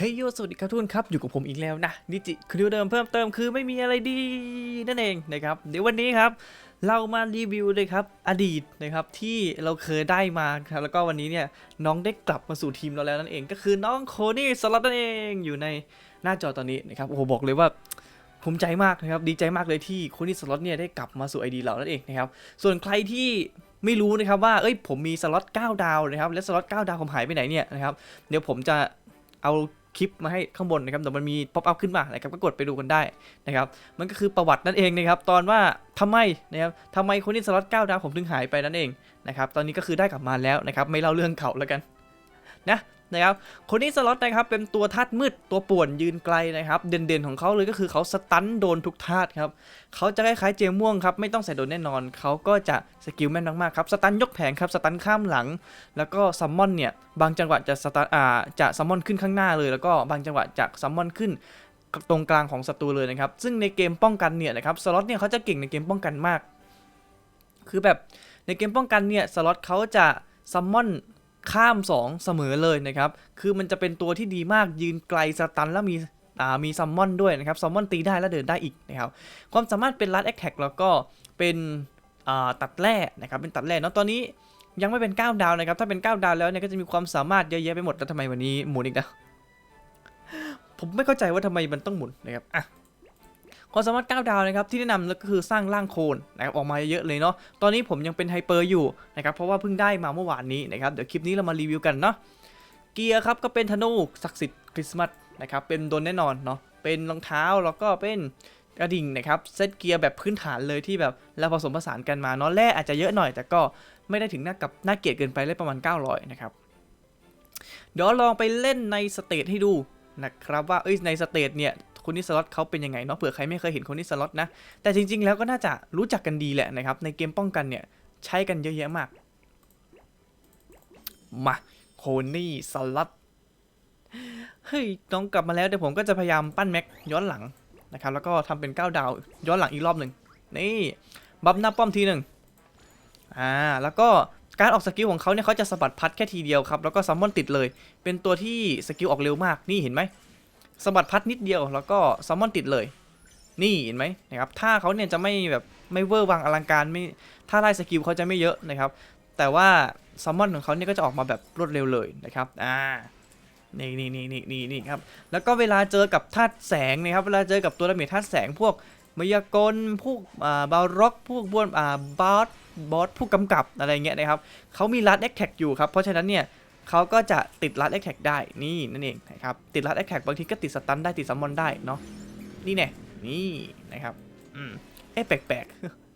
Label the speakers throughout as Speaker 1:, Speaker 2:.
Speaker 1: เฮ้ยโยสวัสดีครับทุกคนครับ อยู่กับผมอีกแล้วนะนิจิคือเดิมเพิ่มเติมคือไม่มีอะไรดีนั่นเองนะครับ เดี๋ยววันนี้ครับ เรามารีวิวเลยครับ อดีตนะครับที่เราเคยได้มาครับแล้วก็วันนี้เนี่ยน้องได้กลับมาสู่ทีมเราแล้วนั่นเองก็คือน้องโคนี่สล็อตนั่นเองอยู่ในหน้าจอตอนนี้นะครับโอ้โหบอกเลยว่าภูมิใจมากนะครับดีใจมากเลยที่โคนี่สล็อตเนี่ยได้กลับมาสู่ไอดีเรานั่นเองนะครับส่วนใครที่ไม่รู้นะครับว่าเอ้ยผมมีสล็อต9ดาวนะครับและสล็อต9ดาวผมหายไปไหนเนี่ยนะครับเดี๋ยวผมจะเอา คลิปมาให้ข้างบนนะครับเดี๋ยวมันมีป๊อปอัพขึ้นมานะครับก็กดไปดูกันได้นะครับมันก็คือประวัตินั่นเองนะครับตอนว่าทำไมนะครับทำไมคนที่สล็อต9ดาวผมถึงหายไปนั่นเองนะครับตอนนี้ก็คือได้กลับมาแล้วนะครับไม่เล่าเรื่องเก่าแล้วกันนะ นะครับคนนี้สล็อตนะครับเป็นตัวธาตุมืดตัวป่วนยืนไกลนะครับเด่นๆของเขาเลยก็คือเขาสตันโดนทุกธาตุครับเขาจะคล้ายๆเจมม่วงครับไม่ต้องใส่โดนแน่นอนเขาก็จะสกิลแม่นมากๆครับสตันยกแผงครับสตันข้ามหลัง แล้วก็ซัมมอนเนี่ยบางจังหวะจะสตันอ่าจะซัมมอนขึ้นข้างหน้าเลยแล้วก็บางจังหวะจะซัมมอนขึ้นตรงกลางของศัตรูเลยนะครับซึ่งในเกมป้องกันเนี่ยนะครับสล็อตเนี่ยเขาจะเก่งในเกมป้องกันมาก คือแบบในเกมป้องกันเนี่ยสล็อตเขาจะซัมมอน ข้าม 2 เสมอเลยนะครับ คือมันจะเป็นตัวที่ดีมากยืนไกลสตันแล้วมีมีซัมมอนด้วยนะครับซัมมอนตีได้แล้วเดินได้อีกนะครับความสามารถเป็นลัดแอคแท็กแล้วก็เป็นตัดแร่นะครับเป็นตัดแร่เนาะตอนนี้ยังไม่เป็น 9 ดาวนะครับ ถ้าเป็น 9 ดาวแล้วเนี่ยก็จะมีความสามารถเยอะแยะไปหมดแล้วทำไมวันนี้หมุนอีกนะผมไม่เข้าใจว่าทำไมมันต้องหมุนนะครับอะ ความสามารถ 9 ดาวนะครับที่แนะนำก็คือสร้างร่างโคลนนะครับออกมาเยอะเลยเนาะตอนนี้ผมยังเป็นไฮเปอร์อยู่นะครับเพราะว่าเพิ่งได้มาเมื่อวานนี้นะครับเดี๋ยวคลิปนี้เรามารีวิวกันเนาะเกียร์ครับก็เป็นธนูศักดิ์สิทธิ์คริสต์มาสนะครับเป็นโดนแน่นอนเนาะเป็นรองเท้าแล้วก็เป็นกระดิ่งนะครับเซตเกียร์แบบพื้นฐานเลยที่แบบเราผสมผสานกันมาเนาะแร่อาจจะเยอะหน่อย แต่ก็ไม่ได้ถึงหน้ากับหน่าเกลียดเกินไปเลยประมาณ 900นะครับเดี๋ยวลองไปเล่นในสเตจให้ดูนะครับว่าเอ้ยในสเตจเนี่ย คนนี้สล็อตเขาเป็นยังไงเนาะเผื่อใครไม่เคยเห็นคนนี้สล็อตนะ แต่จริง ๆ แล้วก็น่าจะรู้จักกันดีแหละนะครับ ในเกมป้องกันเนี่ยใช้กันเยอะแยะมาก มาโคนี่สล็อตเฮ้ยน้องกลับมาแล้วเดี๋ยวผมก็จะพยายามปั้นแม็กย้อนหลังนะครับแล้วก็ทำเป็น9ดาวย้อนหลังอีกรอบหนึ่งนี่บัฟหน้าป้อมทีหนึ่งอ่าแล้วก็การออกสกิลของเขาเนี่ยเขาจะสะบัดพัดแค่ทีเดียวครับแล้วก็ซัมมอนติดเลย เป็นตัวที่สกิลออกเร็วมากนี่เห็นไหม สะบัดพัดนิดเดียวแล้วก็ซัมมอนติดเลย นี่เห็นไหมนะครับถ้าเขาเนี่ยจะไม่แบบไม่เวอร์วังอลังการไม่ถ้าไล่สกิลเขาจะไม่เยอะนะครับแต่ว่าซัมมอนของเขาเนี่ยก็จะออกมาแบบรวดเร็วเลยนะครับอ่านี่นี่นี่นี่นี่นี่ครับแล้วก็เวลาเจอกับธาตุแสงนะครับเวลาเจอกับตัวดาเมจธาตุแสงพวกมายากลพวกอ่าบาร็อกพวกบวนอ่าบอสบอสผู้กำกับอะไรเงี้ยนะครับเขามีรัดแอคแท็กอยู่ครับเพราะฉะนั้นเนี่ย เขาก็จะติดรัดแอคแท็กได้นี่นั่นเองนะครับติดรัดแอคแท็กบางทีก็ติดสตันได้ติดซัมมอนได้เนาะนี่แน่นี่นะครับอืมเอ๊ะแปลก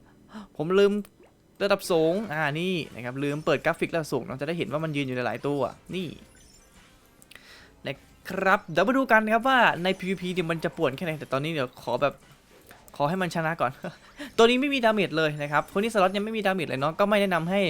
Speaker 1: ๆ ผมลืมระดับสูงอ่านี่นะครับลืมเปิดกราฟิกระดับสูงเราจะได้เห็นว่ามันยืนอยู่ในหลายตัวนี่นะครับเดี๋ยวมาดูกันนะครับว่าใน PVP เนี่ยมันจะป่วนแค่ไหนแต่ตอนนี้เดี๋ยวขอแบบ ขอให้มันชนะก่อน ตัวนี้ไม่มีดาเมจเลยนะครับคนที่สล็อตยังไม่มีดาเมจเลยเนาะก็ไม่แนะนำให้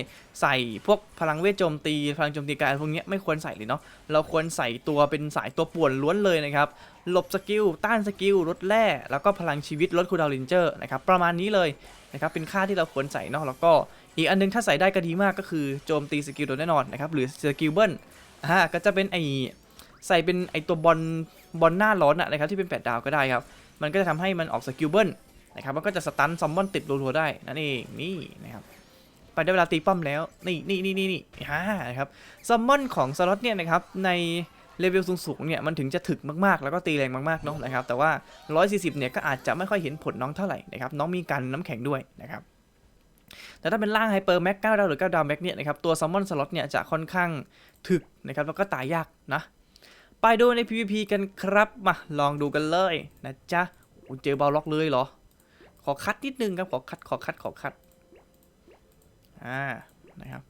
Speaker 1: ใส่พวกพลังเวทโจมตีพลังโจมตีกายพวกนี้ไม่ควรใส่เลยเนาะเราควรใส่ตัวเป็นสายตัวป่วนล้วนเลยนะครับหลบสกิลต้านสกิลลดแร่แล้วก็พลังชีวิตลดคูดาวลินเจอร์นะครับประมาณนี้เลยนะครับเป็นค่าที่เราควรใส่เนาะแล้วก็อีกอันนึงถ้าใส่ได้ก็ดีมากก็คือโจมตีสกิลโดนแน่นอนนะครับหรือสกิลเบิลอ่าก็จะเป็นไอใส่เป็นไอตัวบอลบอลหน้าร้อนอะนะครับที่เป็นแปดดาวก็ได้ครับ มันก็จะทำให้มันออกสกิลเบิลนะครับมันก็จะสตันซัมมอนติดรัวๆได้นั่นเองนี่นะครับไปได้เวลาตีป้อมแล้วนี่นี่นี่นี่นี่ฮ่านะครับซัมมอนของสล็อตเนี่ยนะครับในเลเวลสูงๆเนี่ยมันถึงจะถึกมากๆ แล้วก็ตีแรงมากๆเนาะนะครับแต่ว่า 140 เนี่ยก็อาจจะไม่ค่อยเห็นผลน้องเท่าไหร่นะครับน้องมีการน้ำแข็งด้วยนะครับแต่ถ้าเป็นล่างไฮเปอร์แม็ก9ดาวหรือ9ดาวแม็กเนี่ยนะครับตัวซัมมอนสล็อตเนี่ยจะค่อนข้างถึกนะครับแล้วก็ตายยากนะ ไปดูใน PVP กันครับมาลองดูกันเลยนะจ๊ะ เจอบอลล็อกเลยเหรอ ขอคัดนิดนึงครับ ขอคัด ขอคัด ขอคัด อ่า นะครับ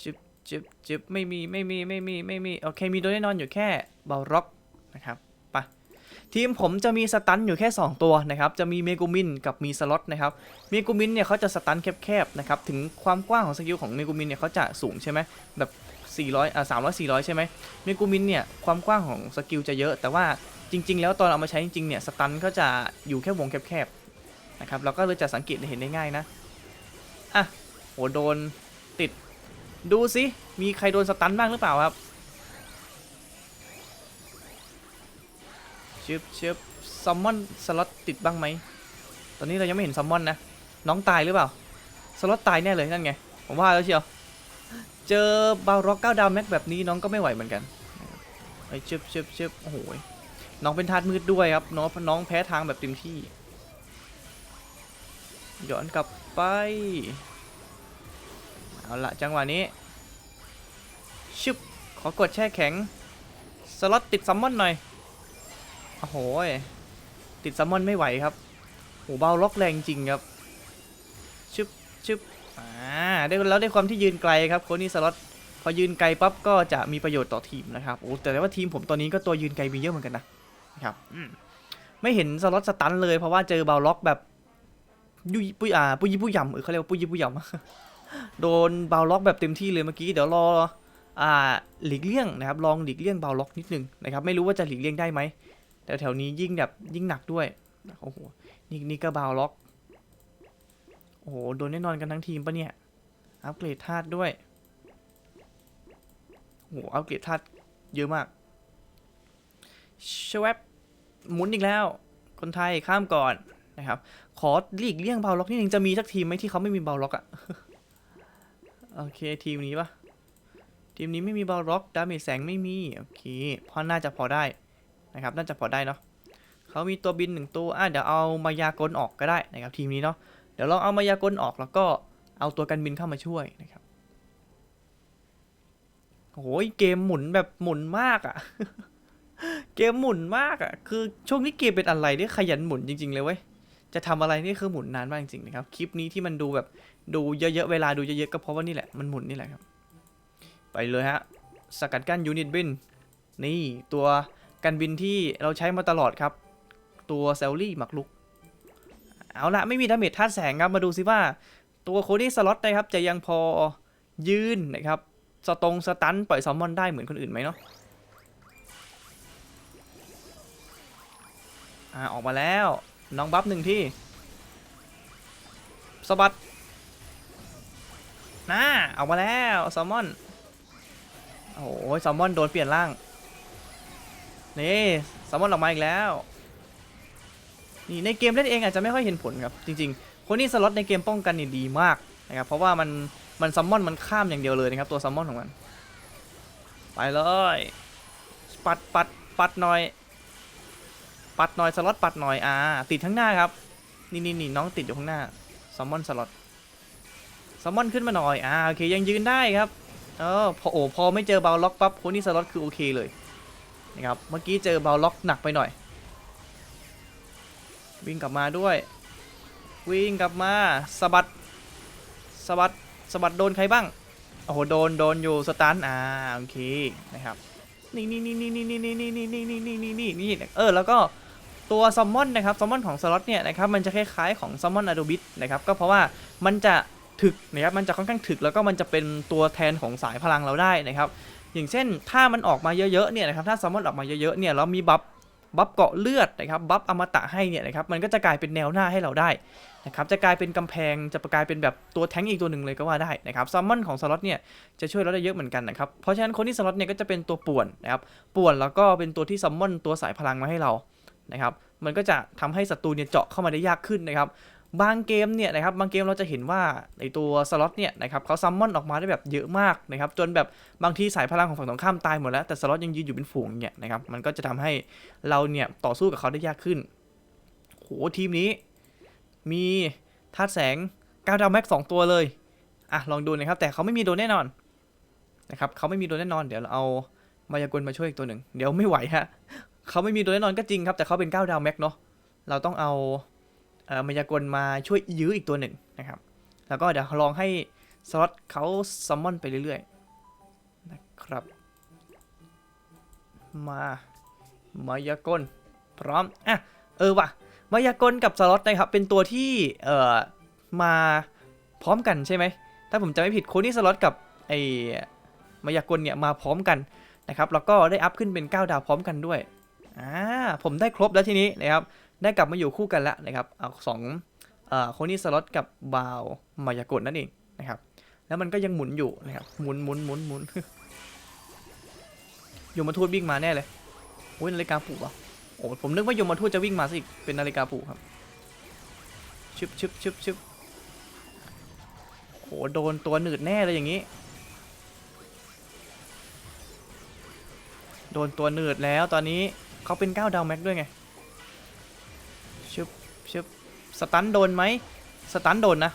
Speaker 1: จิบจิบจิบไม่มี ไม่มี ไม่มี ไม่มี โอเค มีโดยแน่นอนอยู่แค่เบลร็อกนะครับไปทีมผมจะมีสตันอยู่แค่ 2 ตัวนะครับ จะมีเมกูมินกับมีสล็อตนะครับ เมกูมินเนี่ยเขาจะสตันแคบๆนะครับ ถึงความกว้างของสกิลของเมกูมินเนี่ยเขาจะสูงใช่ไหมแบบ 400อ่า300 400 ใช่ไหมเมกูมินเนี่ยความกว้างของสกิลจะเยอะ แต่ว่าจริง ๆ แล้วตอนเอามาใช้จริงๆเนี่ยสตันก็จะอยู่แค่วงแคบๆนะครับเราก็เลยจะสังเกตเห็นได้ง่ายนะอะโหโดนติดดูสิมีใครโดนสตันบ้างหรือเปล่าครับชึบชึบซัมมอนสล็อตติดบ้างไหมตอนนี้เรายังไม่เห็นซัมมอนนะน้องตายหรือเปล่าสล็อตตายแน่เลยนั่นไงผมว่าแล้วเชียว เจอบาร็อกเก้าดาวแม็กแบบนี้น้องก็ไม่ไหวเหมือนกันไอ้ชึบชึบชึบโอ้โหน้องเป็นธาตุมืดด้วยครับน้องน้องแพ้ทางแบบเต็มที่ ย้อนกลับไป เอาละจังหวะนี้ชึบขอกดแช่แข็ง สล็อตติดซัมมอนหน่อย โอ้โห ติดซัมมอนไม่ไหวครับโหเบาล็อกแรงจริงครับ ด้แล้วได้ความที่ยืนไกลครับโคนี่สล็อตพอยืนไกลปั๊บก็จะมีประโยชน์ต่อทีมนะครับโอ้แต่ว่าทีมผมตอนนี้ก็ตัวยืนไกลมีเยอะเหมือนกันนะนะครับมไม่เห็นสล็อตสตันเลยเพราะว่าเจอบาล็อกแบบยุยปุยอ่าปุยปุยยำเออเขาเรียกว่าปุยปุยยำโดนบาล็อกแบบเต็มที่เลยเมื่อกี้เดี๋ยวรออ่าหลีกเลี่ยงนะครับลองหลีกเลี่ยงบาล็อกนิดนึงนะครับไม่รู้ว่าจะหลีกเลี่ยงได้ไหมแต่แถวนี้ยิ่งแบบยิ่งหนักด้วยโอ้โหนี่นี่ก็บาล็อกโอ้โหโดนแน่นอนกันทั้งทีมปะเนี่ย อัปเกรดธาตุด้วยโหอัปเกรดธาตุเยอะมากชวบหมุนอีกแล้ว คนไทยข้ามก่อนนะครับ ขอหลีกเลี่ยงเบาล็อกนิดนึงจะมีสักทีมไหมที่เขาไม่มีเบาล็อกอะโอเคทีมนี้ปะทีมนี้ไม่มีเบาล็อกดาเมจแสงไม่มีโอเคพอน่าจะพอได้นะครับ น่าจะพอได้เนาะเขามีตัวบินหนึ่งตัวอะเดี๋ยวเอามายากลออกก็ได้นะครับทีมนี้เนาะเดี๋ยวลองเอามายากลออกแล้วก็ เอาตัวกันบินเข้ามาช่วยนะครับโอ้ยเกมหมุนแบบหมุนมากอะเกมหมุนมากอะคือช่วงนี้เกมเป็นอะไรที่ขยันหมุนจริง ๆ เลยเว้ย จะทำอะไรนี่คือหมุนนานมากจริงๆนะครับ คลิปนี้ที่มันดูแบบดูเยอะๆเวลาดูเยอะๆก็เพราะว่านี่แหละมันหมุนนี่แหละครับ ไปเลยฮะ สกัดกั้นยูนิตบิน นี่ตัวกันบินที่เราใช้มาตลอดครับ ตัวเซลลี่หมักลุก เอาละไม่มีดาเมจธาตุแสงครับ มาดูซิว่า ตัวโคดี้สล็อตนะครับจะยังพอยืนนะครับสตรงสตันปล่อยแซลมอนได้เหมือนคนอื่นไหมเนาะอ่าออกมาแล้วน้องบัฟหนึ่งที่สบัดน่าออกมาแล้วแซลมอนโอ้โหแซลมอนโดนเปลี่ยนร่างนี่แซลมอนออกมาอีกแล้วนี่ในเกมเล่นเองอาจจะไม่ค่อยเห็นผลครับจริงๆ คนนี้สล็อตในเกมป้องกันนี่ดีมากนะครับเพราะว่ามันมันซัมมอนมันข้ามอย่างเดียวเลยนะครับตัวซัมมอนของมัน ไปเลยปัดปัดปัดหน่อย ปัดหน่อยสล็อตปัดหน่อยอ่าติดข้างหน้าครับนี่นี่นี่น้องติดอยู่ข้างหน้าซัมมอนสล็อตซัมมอนขึ้นมาหน่อยอ่าโอเคยังยืนได้ครับเออพอโอ้พอไม่เจอเบาล็อกปั๊บคนี่สล็อตคือโอเคเลยนะครับเมื่อกี้เจอเบาล็อกหนักไปหน่อย วิ่งกลับมาด้วย วิ่งกลับมาสะบัดสะบัดสะบัดโดนใครบ้าง โอ้โห โดน โดนอยู่สตัน อ่า โอเค นะครับ นี่นี่นี่นี่นี่นี่นี่นี่นี่นี่นี่นี่นี่นี่เออ แล้วก็ตัวซัมมอนนะครับ ซัมมอนของสล็อตเนี่ยนะครับ มันจะคล้ายๆของซัมมอนอะโดบิทนะครับ ก็เพราะว่ามันจะถึกนะครับ มันจะค่อนข้างถึก แล้วก็มันจะเป็นตัวแทนของสายพลังเราได้นะครับ อย่างเช่น ถ้ามันออกมาเยอะๆ เนี่ยนะครับ ถ้าซัมมอนออกมาเยอะๆ เนี่ย แล้วมีบัฟ บัฟเกาะเลือดนะครับบัฟอมตะให้เนี่ยนะครับมันก็จะกลายเป็นแนวหน้าให้เราได้นะครับจะกลายเป็นกำแพงจะกลายเป็นแบบตัวแท้งอีกตัวหนึ่งเลยก็ว่าได้นะครับซัมมอนของสล็อตเนี่ยจะช่วยเราได้เยอะเหมือนกันนะครับเพราะฉะนั้นคนที่สล็อตเนี่ยก็จะเป็นตัวป่วนนะครับป่วนแล้วก็เป็นตัวที่ซัมมอนตัวสายพลังมาให้เรานะครับมันก็จะทำให้ศัตรูเนี่ยเจาะเข้ามาได้ยากขึ้นนะครับ บางเกมเนี่ยนะครับบางเกมเราจะเห็นว่าในตัวสล็อตเนี่ยนะครับเขาซัมมอนออกมาได้แบบเยอะมากนะครับจนแบบบางทีสายพลังของฝั่งตรงข้ามตายหมดแล้วแต่สล็อตยังยืนอยู่เป็นฝูงเนี่ยนะครับมันก็จะทำให้เราเนี่ยต่อสู้กับเขาได้ยากขึ้นโหทีมนี้ มีธาตุแสงก้าวดาวแม็กสองตัวเลยอะลองดูนะครับแต่เขาไม่มีโดนแน่นอนนะครับเขาไม่มีโดนแน่นอนเดี๋ยวเราเอามายากลมาช่วยอีกตัวหนึ่งเดี๋ยวไม่ไหวฮะเขาไม่มีโดนแน่นอนก็จริงครับแต่เขาเป็น9ดาวแม็กเนาะเราต้องเอา มายากลมาช่วยยื้ออีกตัวหนึ่งนะครับ แล้วก็เดี๋ยวลองให้สล็อตเขาซัมมอนไปเรื่อยๆนะครับ มามายากลพร้อมอะเออว่ะมายากลกับสล็อตนะครับเป็นตัวที่เอ่อมาพร้อมกันใช่ไหมถ้าผมจำไม่ผิดโคนี่สล็อตกับไอ้มายากลเนี่ยมาพร้อมกันนะครับแล้วก็ได้อัพขึ้นเป็น 9 ดาวพร้อมกันด้วยอ่าผมได้ครบแล้วทีนี้นะครับ ได้กลับมาอยู่คู่กันแล้วนะครับเอาสองโคนี่สล็อตกับบาวมายากลนั่นเองนะครับ แล้วมันก็ยังหมุนอยู่นะครับหมุนหมุนหมุนหมุนยู่มาทูดวิ่งมาแน่เลยโอ้ยนาฬิกาปลุกอะโอ้ผมนึกว่ายมมาทูตจะวิ่งมาสิเป็นนาฬิกาปลุกครับชึบชึบชึบชึบโหโดนตัวหนืดแน่เลยอย่างนี้ โดนตัวหนืดแล้วตอนนี้เขาเป็น9ดาวแม็กด้วยไง สตันโดนไหมสตันโดนนะ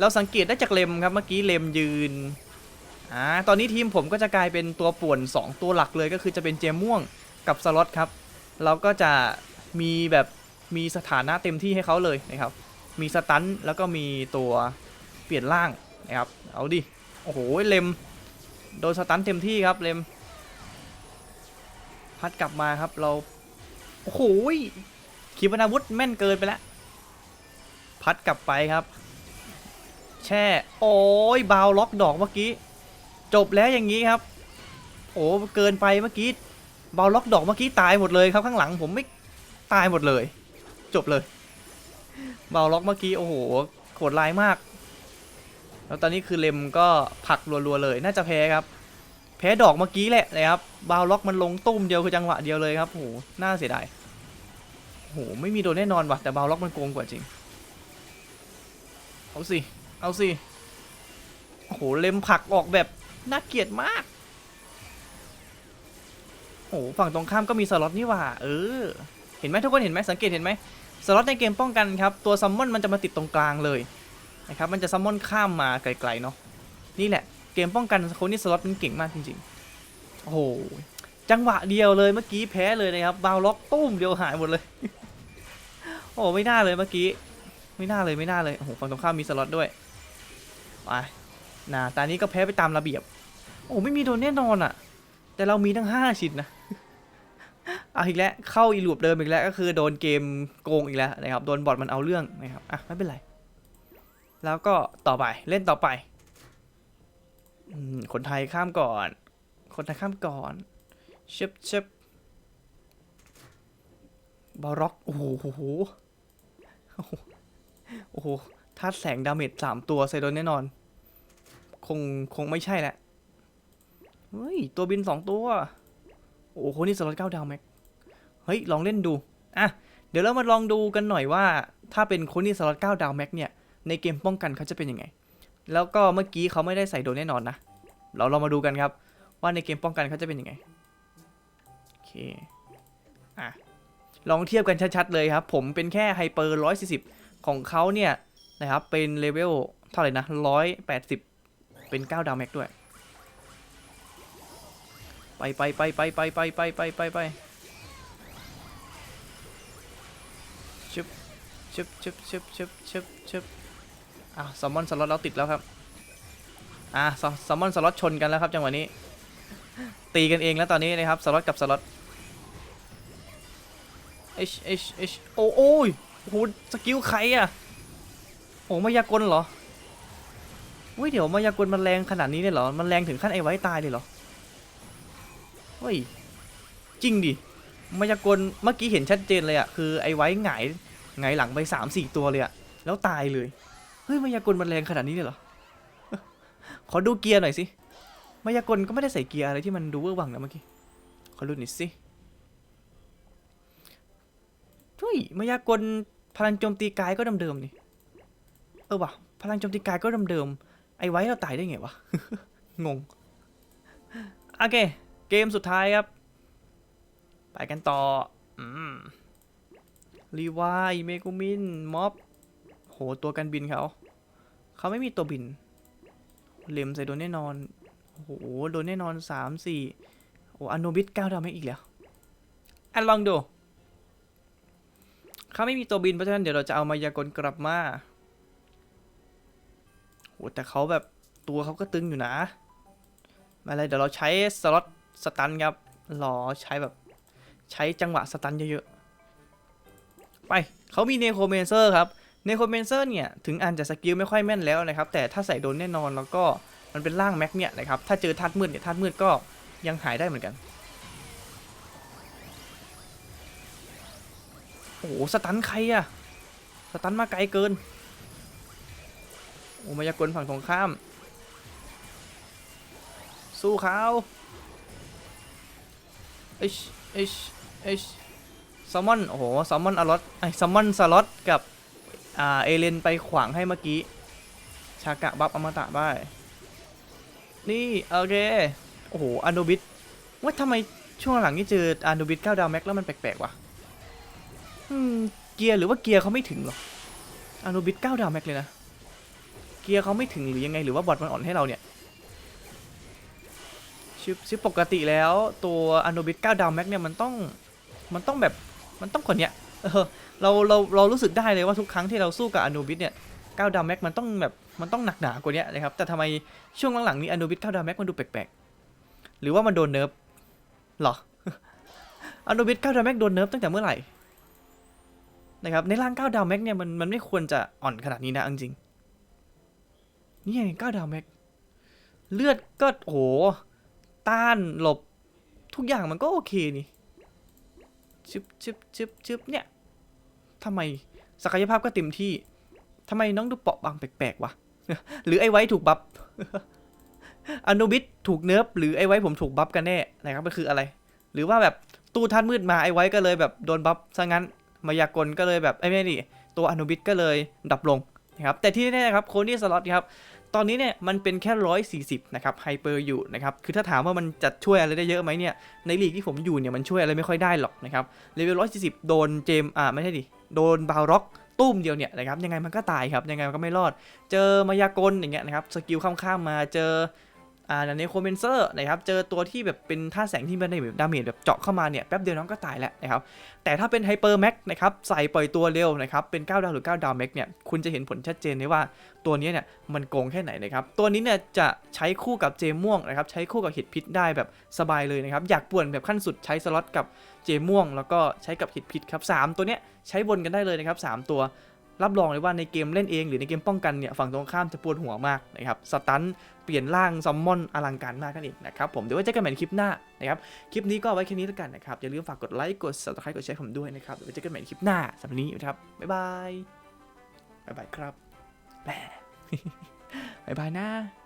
Speaker 1: เราสังเกตได้จากเลมครับเมื่อกี้เลมยืนอ่าตอนนี้ทีมผมก็จะกลายเป็นตัวป่วน 2 ตัวหลักเลยก็คือจะเป็นเจมม่วงกับสล็อตครับ เราก็จะมีแบบมีสถานะเต็มที่ให้เขาเลยนะครับ มีสตันแล้วก็มีตัวเปลี่ยนร่างนะครับ เอาดิ โอ้โห เลมโดนสตันเต็มที่ครับเลม พัดกลับมาครับเรา โอ้โหขีปนาวุธแม่นเกินไปแล้ว พัดกลับไปครับ แช่ โอ้ยบาวล็อกดอกเมื่อกี้ จบแล้วอย่างนี้ครับ โอ้เกินไปเมื่อกี้บาวล็อกดอกเมื่อกี้ตายหมดเลยครับข้างหลังผมไม่ตายหมดเลย จบเลยบาวล็อกเมื่อกี้โอ้โหโหดร้ายมาก แล้วตอนนี้คือเลมก็ผลักรัวๆเลย น่าจะแพ้ครับ แพ้ดอกเมื่อกี้แหละนะครับบาวล็อกมันลงตุ้มเดียวคือจังหวะเดียวเลยครับโอ้โหน่าเสียดายโอ้โหไม่มีโดนแน่นอนว่ะแต่บาวล็อกมันโกงกว่าจริง เอาสิ เอาสิ โอ้โห เลมผักออกแบบน่าเกลียดมาก โอ้โห ฝั่งตรงข้ามก็มีสล็อตนี่หว่า เออ เห็นไหมทุกคนเห็นไหมสังเกตเห็นไหมสล็อตในเกมป้องกันครับ ตัวซัมมอนมันจะมาติดตรงกลางเลยนะครับ มันจะซัมมอนข้ามมาไกลๆเนาะ นี่แหละ เกมป้องกันคนนี้สล็อตมันเก่งมากจริงๆ โอ้โห จังหวะเดียวเลยเมื่อกี้แพ้เลยนะครับ บาวล็อกตุ้มเดียวหายหมดเลย โอ้ไม่น่าเลยเมื่อกี้ ไม่น่าเลยไม่น่าเลยโอ้โหฝั่งตรงข้ามมีสล็อตด้วยไปนะตานี้ก็แพ้ไปตามระเบียบ โอ้ไม่มีโดนแน่นอนอะแต่เรามีทั้งห้าชิ้นนะเอาอีกแล้วเข้าอีลูปเดิมอีกแล้วก็คือโดนเกมโกงอีกแล้วนะครับโดนบอทมันเอาเรื่องนะครับอะไม่เป็นไร แล้วก็ต่อไปเล่นต่อไปคนไทยข้ามก่อน คนไทยข้ามก่อนเชฟเชฟบาร็อกโอ้โห อ้โหโอ้โหโอ้าแสงดาเมจสามตัวใส่โดนแน่นอน คงคงไม่ใช่แหละ เฮ้ย ตัวบินสองตัว โอ้โห นี่สล็อตเก้าดาวแม็ก เฮ้ย ลองเล่นดู อะ เดี๋ยวเรามาลองดูกันหน่อยว่า ถ้าเป็นคนนี่สล็อตเก้าดาวแม็กเนี่ย ในเกมป้องกันเขาจะเป็นยังไง แล้วก็เมื่อกี้เขาไม่ได้ใส่โดนแน่นอนนะ เราเรามาดูกันครับ ว่าในเกมป้องกันเขาจะเป็นยังไง โอเค อะ ลองเทียบกันชัดๆเลยครับ ผมเป็นแค่ไฮเปอร์140 ของเขาเนี่ยนะครับเป็นเลเวลเท่าไหร่นะ180เป็น9ดาวแม็กด้วย ไปไปไปไปไปไปไปไปไปไปชึบชึบชึบชึบชึบชึบชึบอ้าวซัมมอนสล็อตเราติดแล้วครับ อะซัมมอนสล็อตชนกันแล้วครับจังหวะนี้ ตีกันเองแล้วตอนนี้นะครับสล็อตกับสล็อตเอชเอชเอชโอ้โอ้ย โอ้โหสกิลใครอะโอ้มายากลเหรอเฮ้ยเดี๋ยวมายากลมันแรงขนาดนี้เลยเหรอ มันแรงถึงขั้นไอ้ไว้ตายเลยเหรอ เฮ้ย จริงดิ มายากลเมื่อกี้เห็นชัดเจนเลยอะคือไอ้ไว้หงายหงายหลังไปสามสี่ตัวเลยอะแล้วตายเลย เฮ้ยมายากลมันแรงขนาดนี้เลยเหรอ ขอดูเกียร์หน่อยสิ มายากลก็ไม่ได้ใส่เกียร์อะไรที่มันดูเวอร์วังนะเมื่อกี้ ขอดูหน่อยสิ เฮ้ยมายากลพลังโจมตีกายก็เดิมๆนี่ เออว่ะ พลังโจมตีกายก็เดิมๆไอ้ไว้เราตายได้ไงวะ งง โอเค เกมสุดท้ายครับ ไปกันต่ออืมรีวายเมกุมิน ม็อบ โห ตัวกันบินเขา เขาไม่มีตัวบิน เหลมใส่โดนแน่นอน โห โดนแน่นอนสามสี่โอ้อโนบิสเก้าดาวไม่อีกแล้วอันลองดู เขาไม่มีตัวบินเพราะฉะนั้นเดี๋ยวเราจะเอามายากลกลับมาโหแต่เขาแบบตัวเขาก็ตึงอยู่นะมาเลยเดี๋ยวเราใช้สล็อตสตันครับหรอใช้แบบใช้จังหวะสตันเยอะๆ ไปเขามีเนโครเมเซอร์ครับเนโครเมเซอร์เนี่ย ถึงอ่านจากสกิลไม่ค่อยแม่นแล้วนะครับ แต่ถ้าใส่โดนแน่นอนแล้วก็มันเป็นร่างแม็กเนี่ยนะครับ ถ้าเจอธาตุมืดเนี่ยธาตุมืดก็ยังหายได้เหมือนกัน โอ้โหสตันใครอะสตันมาไกลเกิน โอ้มายากลฝั่งตรงข้าม สู้เขาเอชเอชเอชแซลมอนโอ้โหแซลมอนอลอตไอแซลมอนสล็อตกับอ่าเอเลนไปขวางให้เมื่อกี้ ชากะบัฟอมตะบ้ายนี่ โอเค โอ้โหอันโนบิสว่าทำไมช่วงหลังนี่เจออันโนบิส9ดาวแม็กแล้วมันแปลกๆวะ เกียร์หรือว่าเกียร์เขาไม่ถึงหรออนโนบิส9ดาวแม็กเลยนะ เกียร์เขาไม่ถึงหรือยังไงหรือว่าบอทมันอ่อนให้เราเนี่ยชิปชิปปกติแล้วตัวอนโนบิส9ดาวแม็กเนี่ยมันต้องมันต้องแบบมันต้องคนเนี้ยเออเราเราเรารู้สึกได้เลยว่าทุกครั้งที่เราสู้กับอนโนบิสเนี่ย9ดาวแม็กมันต้องแบบมันต้องหนักหนากว่านี้นะครับ แต่ทำไมช่วงหลังๆนี้อนโนบิส9ดาวแม็กมันดูแปลกๆ หรือว่ามันโดนเนิร์ฟหรออนโนบิส9ดาวแม็กโดนเนิร์ฟตั้งแต่เมื่อไหร่ นะครับในร่าง9ดาวแม็กเนี่ยมันมันไม่ควรจะอ่อนขนาดนี้นะจริงนี่ไงเก้าดาวแม็กเลือดก็โหต้านหลบทุกอย่างมันก็โอเคนี่ชึบชึบชึบชึบเนี่ยทำไมศักยภาพก็เต็มที่ทำไมน้องดูเปราะบางแปลกๆวะหรือไอ้ไว้ถูกบัฟอนุบิสถูกเนิร์ฟหรือไอ้ไว้ผมถูกบัฟกันแน่นะครับมันคืออะไร หรือว่าแบบตู้ท่านมืดมาไอ้ไว้ก็เลยแบบโดนบัฟซะงั้น มายากลก็เลยแบบไอ้ไม่ดิตัวอนุบิสก็เลยดับลงนะครับแต่ที่แน่ๆครับโคนี่สล็อตครับตอนนี้เนี่ยมันเป็นแค่ 140 นะครับไฮเปอร์อยู่นะครับคือถ้าถามว่ามันจะช่วยอะไรได้เยอะไหมเนี่ยในลีกที่ผมอยู่เนี่ยมันช่วยอะไรไม่ค่อยได้หรอกนะครับเลเวล140 โดนเจมอ่าไม่ใช่ดิโดนบาวร็อกตุ้มเดียวเนี่ยนะครับยังไงมันก็ตายครับยังไงมันก็ไม่รอด เจอมายากลอย่างเงี้ยนะครับสกิลข้ามๆมาเจอ อ่าในโคเมนเซอร์นะครับเจอตัวที่แบบเป็นท่าแสงที่มันได้แบบดาเมจแบบเจาะเข้ามาเนี่ยแป๊บเดียวน้องก็ตายแล้วนะครับแต่ถ้าเป็นไฮเปอร์แม็กนะครับใส่ปล่อยตัวเร็วนะครับเป็น 9 ดาวหรือ 9 ดาวแม็กเนี่ยคุณจะเห็นผลชัดเจนเลยว่าตัวนี้เนี่ยมันโกงแค่ไหนนะครับตัวนี้เนี่ยจะใช้คู่กับเจม่วงนะครับใช้คู่กับเห็ดพิษได้แบบสบายเลยนะครับอยากป่วนแบบขั้นสุดใช้สล็อตกับเจม่วง แล้วก็ใช้กับเห็ดพิษครับสามตัวเนี้ยใช้วนกันได้เลยนะครับสามตัว รับรองเลยว่าในเกมเล่นเองหรือในเกมป้องกันเนี่ยฝั่งตรงข้ามจะปวดหัวมากนะครับสตันเปลี่ยนร่างซัมมอนอลังการมากกันอีกนะครับผมเดี๋ยวไว้เจอกันใหม่ในคลิปหน้านะครับคลิปนี้ก็ไว้แค่นี้แล้วกันนะครับอย่าลืมฝากกดไลค์กด subscribe กดแชร์ผมด้วยนะครับเดี๋ยวไว้เจอกันใหม่ในคลิปหน้าสำหรับนนี้นะครับบ๊ายบายบ๊ายบายครับแหมบ๊ายบายนะ